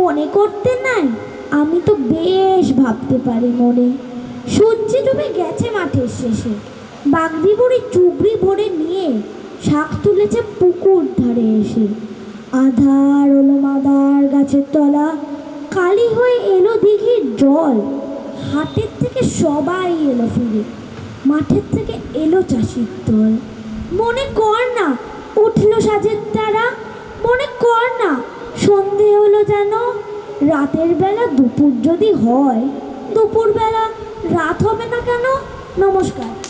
মনে করতে নাই? আমি তো বেশ ভাবতে পারি মনে। সূর্য ডুবে গেছে মাঠের শেষে। বাগদি বুড়ি চুবড়ি ভরে নিয়ে শাক তুলেছে পুকুর ধারে এসে। আধার হলো মাদার গাছের তলা, কালি হয়ে এলো দিঘির জল। হাটের থেকে সবাই এলো ফিরে। মাঠের থেকে এলো চাষির দল। মনে কর না, উঠল সাজের তারা। মনে কর না রাতের বেলা দুপুর যদি হয় দুপুরবেলা রাত হবে না কেন? নমস্কার।